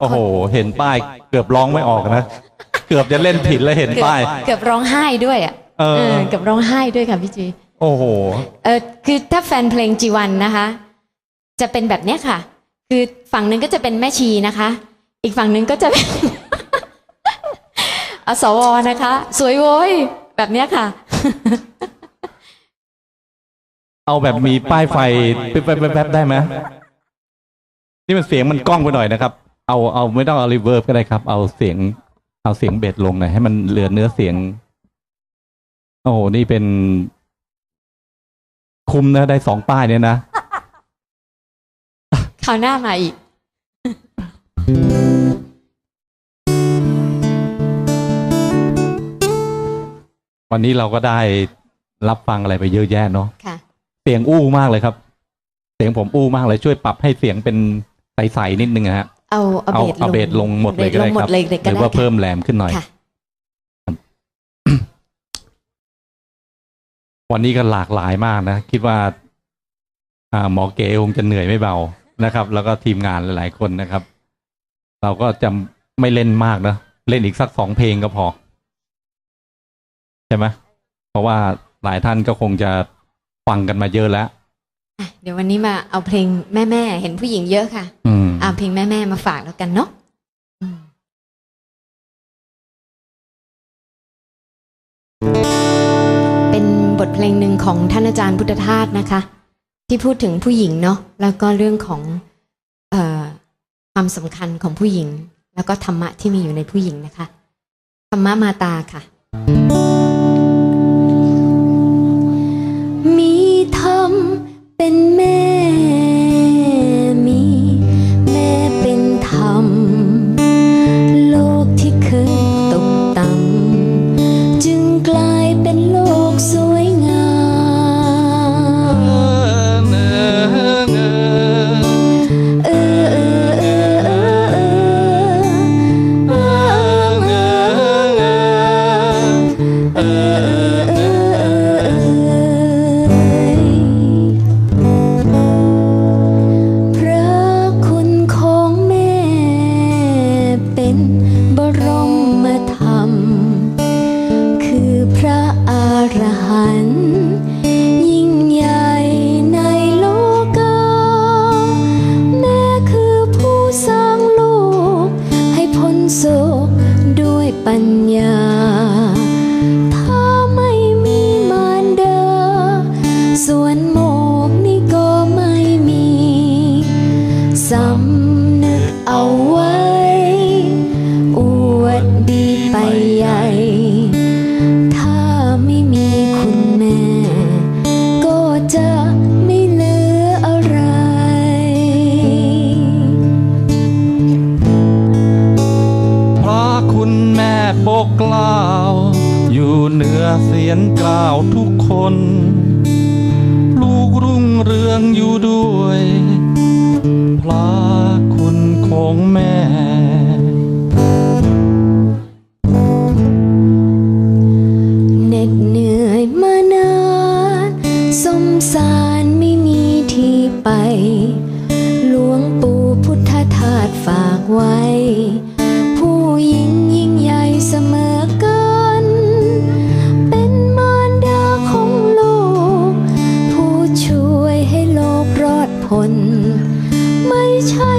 โอ้โห เห็นป้ายเกือบร้องไม่ออกนะ เกือบจะเล่นผิดแล้วเห็นเกือบป้าย เกือบร้องไห้ด้วยอะเออเกือบร้องไห้ด้วยค่ะพี่จีโอ้โห เออคือถ้าแฟนเพลงจีวันนะคะ จะเป็นแบบเนี้ยค่ะ คือฝั่งหนึ่งก็จะเป็นแม่ชีนะคะ อีกฝั่งหนึ่งก็จะเป็นอสวนะคะ สวยโว้ยแบบเนี้ยค่ะเอาแบบมีป้ายไฟแป๊บๆๆๆได้ไหม นี่มันเสียงมันกล้องไปหน่อยนะครับ เอาเอาไม่ต้องเอารีเวิร์บก็ได้ครับ เอาเสียง เอาเสียงเบสลงหน่อยให้มันเหลือเนื้อเสียง โอ้โหนี่เป็น คุมนะได้สองป้ายเนี่ยนะคราวหน้ามาอีก วันนี้เราก็ได้รับฟังอะไรไปเยอะแยะเนาะค่ะ เสียงอู้มากเลยครับ เสียงผมอู้มากเลยช่วยปรับให้เสียงเป็น ใสๆนิดนึงนะฮะเอาเอาเอาเบสลงเอาเบสลงหมดเลยก็ได้บสงหมครัดบเลยเลยหก็รือได้ว่าค่ะเพิ่มแรมขึ้นหน่อยค่ะวันนี้ก็หลากหลายมากนะ คิดว่าอ่าหมอเก๋คงจะเหนื่อยไม่เบานะครับ แล้วก็ทีมงานหลาย ๆ คนนะครับ เราก็จะไม่เล่นมากนะเล่นอีกสักสองเพลงก็พอ ใช่ไหมเพราะว่าหลายท่านก็คงจะฟังกันมาเยอะแล้วอะ เดี๋ยววันนี้มาเอาเพลงแม่แม่ๆเห็นผู้หญิงเยอะค่ะอืมเอาเพลงแม่แม่ๆมาฝากแล้วกันเนาะอืมเป็นบทเพลงหนึ่งของท่านอาจารย์พุทธทาสนะคะ ที่พูดถึงผู้หญิงเนาะแล้วก็เรื่องของเออความสำคัญของผู้หญิง แล้วก็ธรรมะที่มีอยู่ในผู้หญิงนะคะ ธรรมะมาตาค่ะ เป็นแม่ ร รอดพ้นไม่ใช่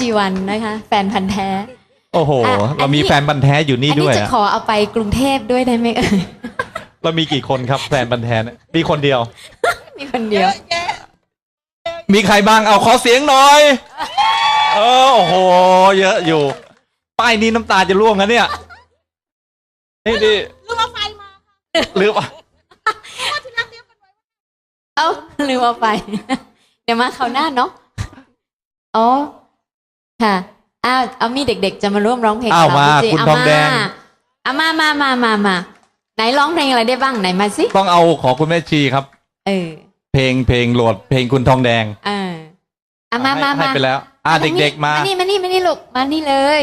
จีวันนะคะ แฟนพันธ์แท้ โอ้โห อะอันนี้ เรามีแฟนบันธุ์แท้อยู่นี่อันด้นี้วยจะอะขอเอาไปกรุงเทพด้วยได้ไหมเอ่ย เรามีกี่คนครับแฟนบันธุ์แท้เนี่ยมีคนเดียว มีคนเดียว มีใครบ้างเอาขอเสียงหน่อย เออโอ้โห เยอะอยู่ ป้ายนี้น้ำตาจะร่วงนะเนี่ย นี่ดิลืมเอาไฟมาลืมเอาเอ้าลืมเอาไป เดี๋ยวมาคราวหน้าเนาะอ๋อ ค่ะอ้าวเอามีเด็กๆ จะมาร่วมร้องเพลงอ้าวมากับเรคุณจริทองแดง เอามามามามามาไหนร้องเพลงอะไรได้บ้างไหนมาสิต้องเอาขอคุณแม่ชีครับ เออ เพลงเพลงโหลดเพลงคุณทองแดงเออเอามาให้มาให้มาไปแล้ว อ่าทงนี้เด็กๆมามานี่มานี่มานี่ลูกมานี่เลย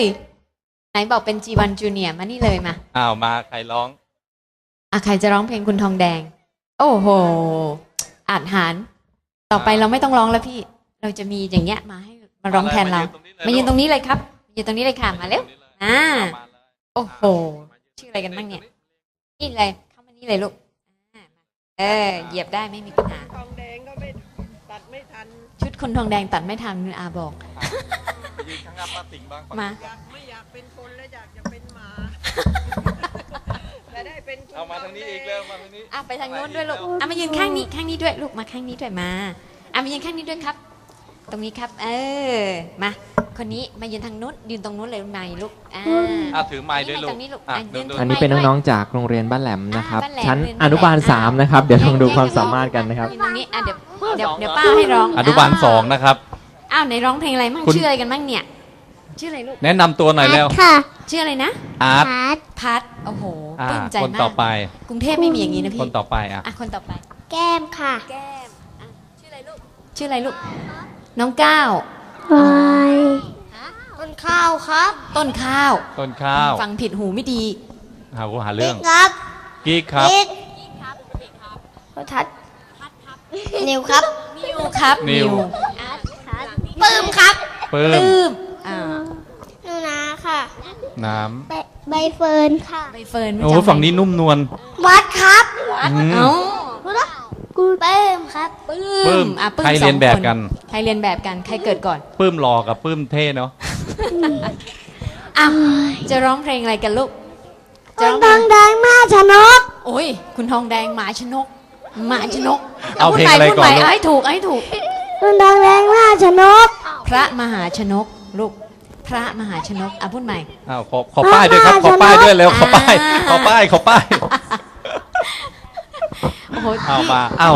ไหนบอกเป็น G1 Junior มานี่เลยมาอ้าวมาใครร้องอะใครจะร้องเพลงคุณทองแดง โอ้โหอาจหาร ต่อไปเราไม่ต้องร้องแล้วพี่ เราจะมีอย่างเงี้ยมาให้ มาร้องแทนเรา มายืนตรงนี้เลยครับมายืนตรงนี้เลยค่ะมาเร็วอ่าโอ้โห ชื่ออะไรกันบ้างเนี่ย นี่เลยเข้ามานี่เลยลูกอ่าเออเหยียบได้ไม่มีปัญหาทองแดงก็ไม่ตัดไม่ทัน ชุดคุณทองแดงตัดไม่ทันอาบอกยืนข้างหน้าป้าติ๋งบ้างมาอยากไม่อยากเป็นคนแล้วอยากจะเป็นหมาแต่ได้เป็นคุณเอามาทางนี้อีกเร็วมาทางนี้อะไปทางโน้นด้วยลูกอะมายืนข้างนี้ข้างนี้ด้วยลูกมาข้างนี้ด้วยมาอะมายืนข้างนี้ด้วยครับ ตรงนี้ครับ เออ มา คนนี้มายืนทางนู้นยืนตรงนู้นเลยไม่ลูก อ่าอะถือไม้ด้วยลูก นี่มาทางนี้ลูกอะอะดูยืนดูอันนี้เป็นน้องๆจากโรงเรียนบ้านแหลมนะครับ อ่าบ้านแหลมชั้นเรียนบ้านแหลมอนุบาลอ่าสามนะครับ เดี๋ยวลองดูความสามารถกันนะครับ ยืนตรงนี้อะเดี๋ยวเดี๋ยวเดี๋ยวป้าให้ร้องอนุบาลสองนะครับ อ้าวไหนร้องเพลงอะไรมั่งคุณ ชื่ออะไรกันบ้างเนี่ย ชื่ออะไรลูก แนะนำตัวหน่อยแล้วค่ะชื่ออะไรนะ อาร์ตพัดพัดโอ้โหอ่าปลื้มใจคนมาต่อกไป กรุงเทพไม่มีอย่างนี้นะคพี่นต่อไปอะ อะคนต่อไป แก้มค่ะ แก้มอะชื่ออะไรลูก ชื่ออะไรลูก น้องก้าววายต้นข้าวครับต้นข้าว ต้นข้าวฟังผิดหูไม่ดี หาหาเรื่อง ครับกิ๊กครับ กิ๊กพทัดนิวครับนิวครับนิว ปื้มครับปื้ปมลื้มอ่าหนูนาค่ะ น้ใบใบเฟิร์นค่ะใบเฟิร์นำไม่โอ้จำฝั่งนี้นุ่มนวล วัดครับอืมเอ้ากูเปิ้มครับปลื้ปลื้มมอะปลื้มใครสเรีอยงนแบบคนกันใครเรียนแบบกัน ใครเกิดก่อน ปื้มหล่อกับปื้มเท่เนาะอะจะร้องเพลงอะไรกันลูกจะต้ร้นองเพลดังงแดงแม่ชนกโอ้ย คุณทองแดงหมาชนกหมาชนกเอาเพลงอะไรพูดก่อนใหม่ลูกเอาให้ถูกเอาให้ถูกต้นดังแดงแม่ชนกพระมหาชนกลูกพระมหาชนกอะพูดใหม่ อ้าวขอขอป้ายด้วยครับ ขอป้ายด้วยเร็วขอป้ายอ่าขอป้ายขอป้าย โอ้โหเอาพี่มา เอ้า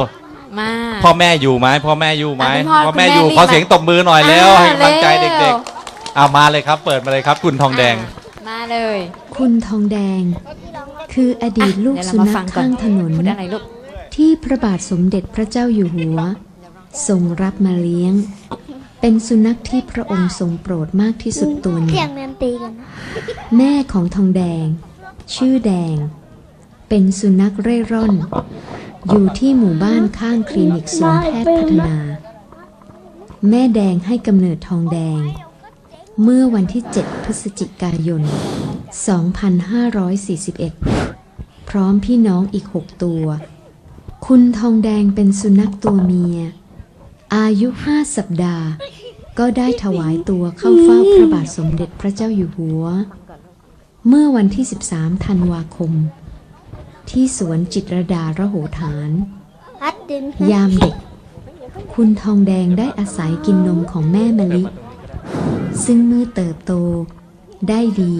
มาพ่อแม่อยู่ไหมพ่อแม่อยู่ไหมอะคุณพ่อพ่อแม่คุณแม่อยู่รีบขอมาเสียงตบมือหน่อยแล้วอ่าให้กำลังใจเร็เด็กว ๆเอามาเลยครับ เปิดมาเลยครับ คุณทองแดง อะมาเลยคุณทองแดง คืออดีตลูกเดี๋ยวเราสุมานัฟัขงก่อนข้างถนน พูดอะไรลูก ที่พระบาทสมเด็จพระเจ้าอยู่หัวทรงรับมาเลี้ยง เป็นสุนัขที่พระองค์ทรงโปรดมากที่สุดตัวหนึ่เสียงงเรียนตีกันนะแม่ของทองแดง ชื่อแดง เป็นสุนัขเร่ร่อน อยู่ที่หมู่บ้านข้างคลินิกศูนย์แพทย์พัฒนา แม่แดงให้กำเนิดทองแดง เมื่อวันที่ 7 พฤศจิกายน 2541 พร้อมพี่น้องอีก 6 ตัว คุณทองแดงเป็นสุนัขตัวเมีย อายุห้าสัปดาห์ ก็ได้ถวายตัวเข้าเฝ้าพระบาทสมเด็จพระเจ้าอยู่หัว เมื่อวันที่ 13 ธันวาคม ที่สวนจิตรดาระโหฐานพัดดินยามเด็ก คุณทองแดงได้อาศัยกินนมของแม่มะลิ ซึ่งเมื่อเติบโตได้ดี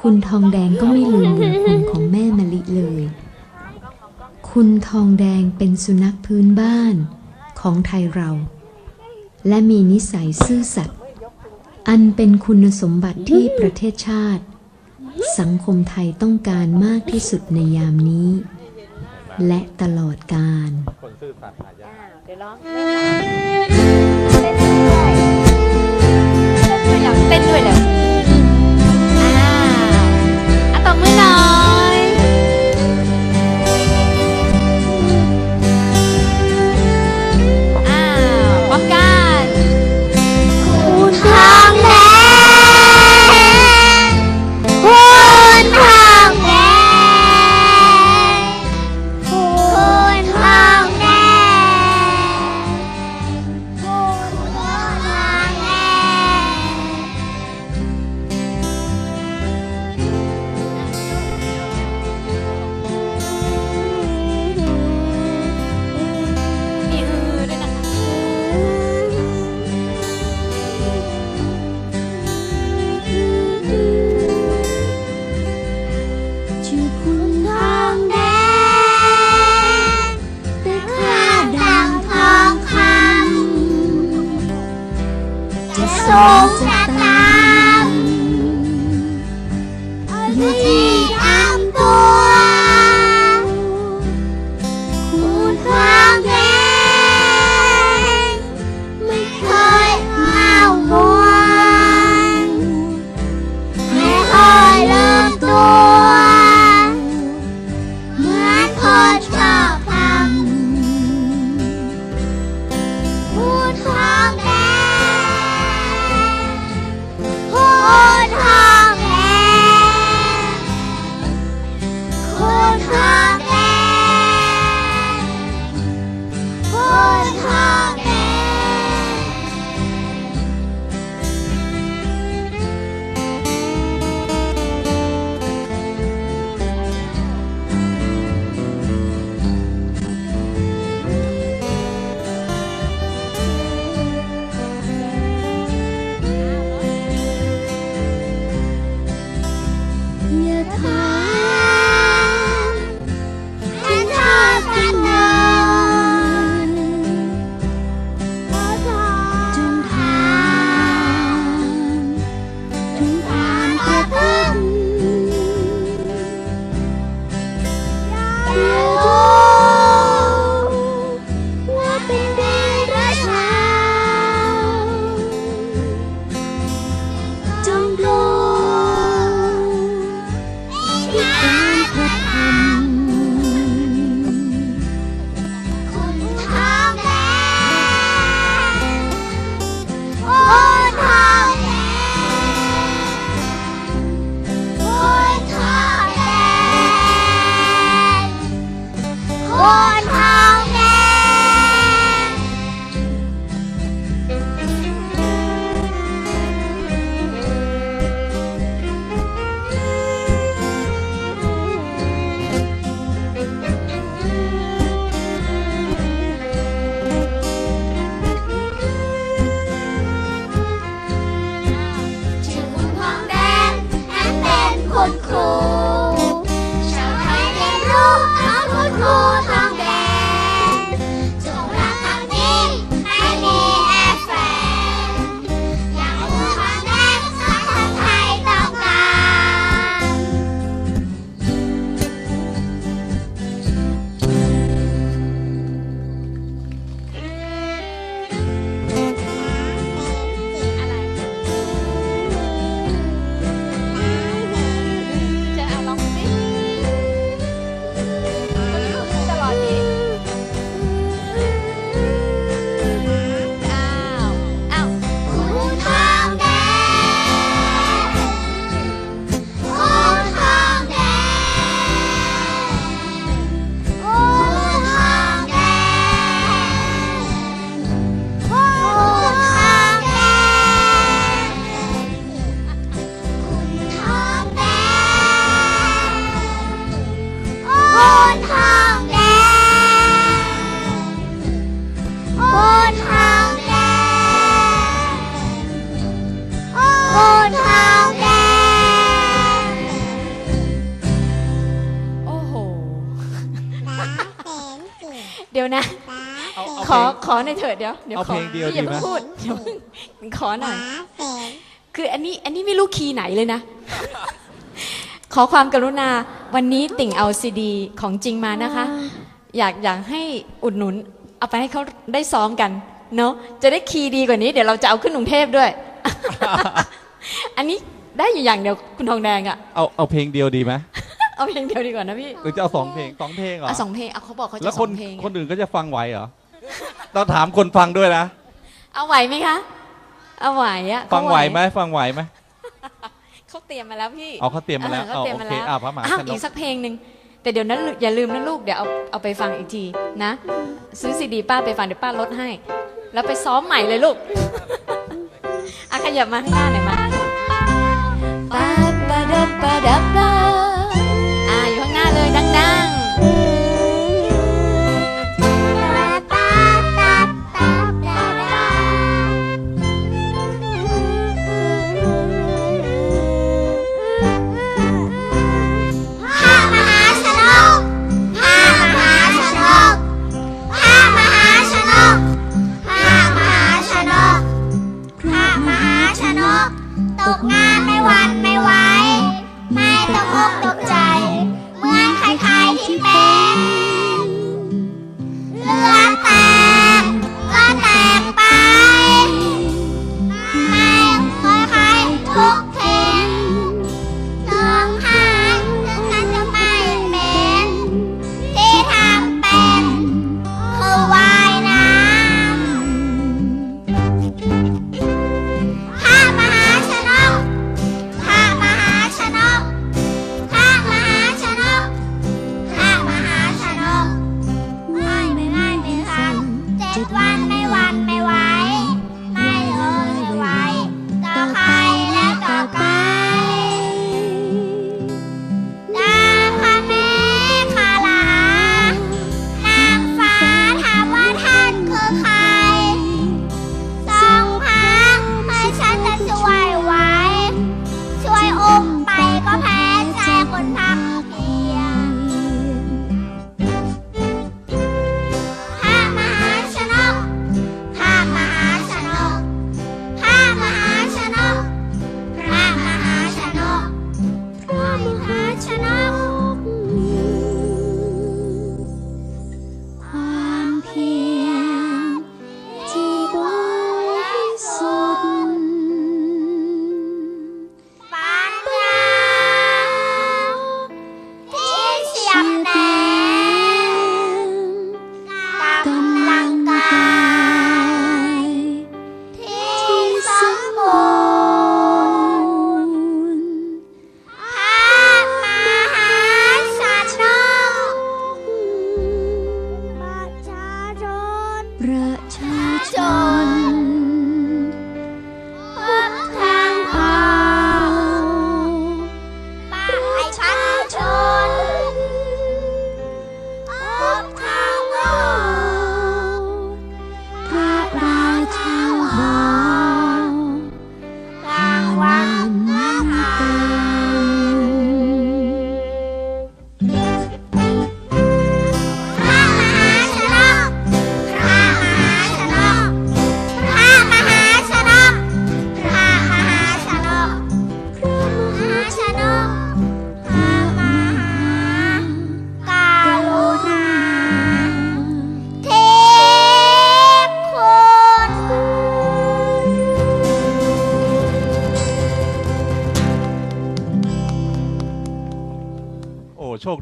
คุณทองแดงก็ไม่ลืมบุญคุณของแม่มะลิเลย คุณทองแดงเป็นสุนัขพื้นบ้านของไทยเรา และมีนิสัยซื่อสัตย์อันเป็นคุณสมบัติที่ประเทศชาติ สังคมไทยต้องการมากที่สุดในยามนี้ และตลอดกาลเดี๋ยวร้องเต้นด้วยเต้นด้วยแล้วอ้ำจ ขเพลองขอในอยเถิดเดี๋ยวเดี๋ยวเอาขอเพลงเดียวพี่อย่าดีไหม เพิ่งพูดอย่าเพิ่งขอหน่อย คืออันนี้อันนี้ไม่รู้คีย์ไหนเลยนะ ขอความกรุณาวันนี้ติ่งเอาซีดีของจริงมานะคะ อยากอยากให้อุดหนุน เอาไปให้เขาได้ซ้อมกันเนาะจะได้คีย์ดีกว่านี้เดี๋ยวเราจะเอาขึ้นกรุงเทพด้วย อันนี้ได้อยู่อย่างเดียวคุณทองแดงอะเอาเอาเพลงเดียวดีไหมเอาเพลงเดียวดีกว่านะพี่หรือจะเอาสองเพลงสองเพลงเหรอเอาสองเพลงเอาเขาบอกเขาแล้จะวสคอนงเพลงคนอื่นก็จะฟังไหวเหรอ ต้องถามคนฟังด้วยนะ เอาไหวไหมคะ เอาไหวอะฟังไหวไหมฟังไหวไหมเขาเตรียมมาแล้วพี่เอาเขาเตรียมมาแล้วเขาเตรียมโอมาเคแล้วอะพระมหาอ้าวชนอีกกสักเพลงหนึ่งแต่เดี๋ยวนั้นอย่าลืมนะลูกเดี๋ยวเอาเอาไปฟังอีกทีนะ ซื้อซีดีป้าไปฟังเดี๋ยวป้าลดให้ แล้วไปซ้อมใหม่เลยลูกอะขยับมาข้างหน้าหน่อยมา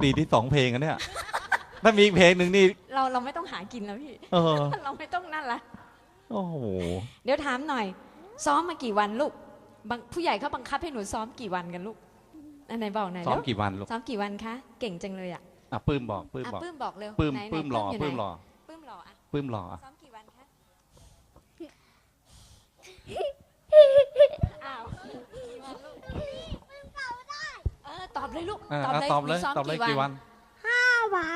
ดีที่สองเพลงอันเนี้ยถ้ามีอีกเพลงหนึ่งนี่ เราเราไม่ต้องหากินแล้วพี่ เออ เราไม่ต้องนั่นละ โอ้โห เดี๋ยวถามหน่อย ซ้อมมากี่วันลูกบางผู้ใหญ่เขาบังคับให้หนูซ้อมกี่วันกันลูกอันไหนบอกหน่อยซ้อมเร็วกี่วันลูกซ้อมกี่วันคะ เก่งจังเลยอะอะปื้มบอกปื้มอะบอกปื้มบอกเร็วปื้มไหนไหนปื้มหล่ออยู่ปื้มไหนหล่อปื้มหล่ออะปื้มหล่ออะซ้อมกี่วันคะ อ้าวเออ ตอบเลยลูกอะตอบอะเลยตอบเลยหนูซ้อมตอบเลยกี่กี่วัวัน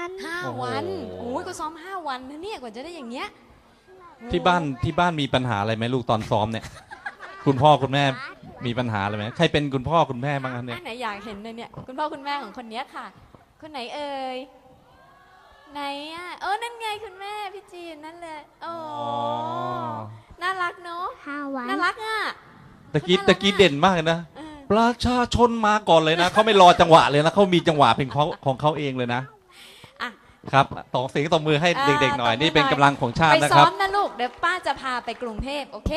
นห้าโอ้โห วันโอ้ยก็ซ้อมห้าวันนะเนี่ยกว่าจะได้อย่างเงี้ยที่บ้านที่บ้านมีปัญหาอะไรไหมลูกตอนซ้อมเนี่ย คุณพ่อคุณแม่มีปัญหาอะไรไหมใครเป็นคุณพ่อคุณแม่บ้างครับเนี่ย อันไหนอยากเห็นเลยเนี่ยคุณพ่อคุณแม่ของคนเนี้ยค่ะ คนไหนเอ่ยไหนอะเออนั่นไงไงคุณแม่พี่จีนนั่นแหละโอ้อ๋อน่ารักเนาะห้าวัน น่ารักอะ ตะกี้น่ารักตะกี้เด่นมากเลยนะ เออ ประชาชนมาก่อนเลยนะเขาไม่รอจังหวะเลยนะเขามีจังหวะเพลงของของเขาเองเลยนะอะ ครับตองเสียงตบมือให้อ่าเด็กๆหน่อยตบมือนี่เป็นหน่อยกำลังของชาไปตินะคซ้อรับมนะลูก เดี๋ยวป้าจะพาไปกรุงเทพโอเค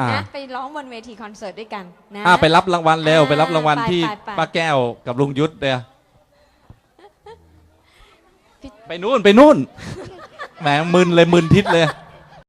อ่า นะไปร้องบนเวทีคอนเสิร์ตด้วยกันนะ อ่าไปรับรางวัลเร็วอ่าไปรับรางวัลไปที่ไปไป ป้าแก้วกับลุงยุทธเดียพี่ไปนู่นไปนู่นแหมมึนเลยมึนทิศเลย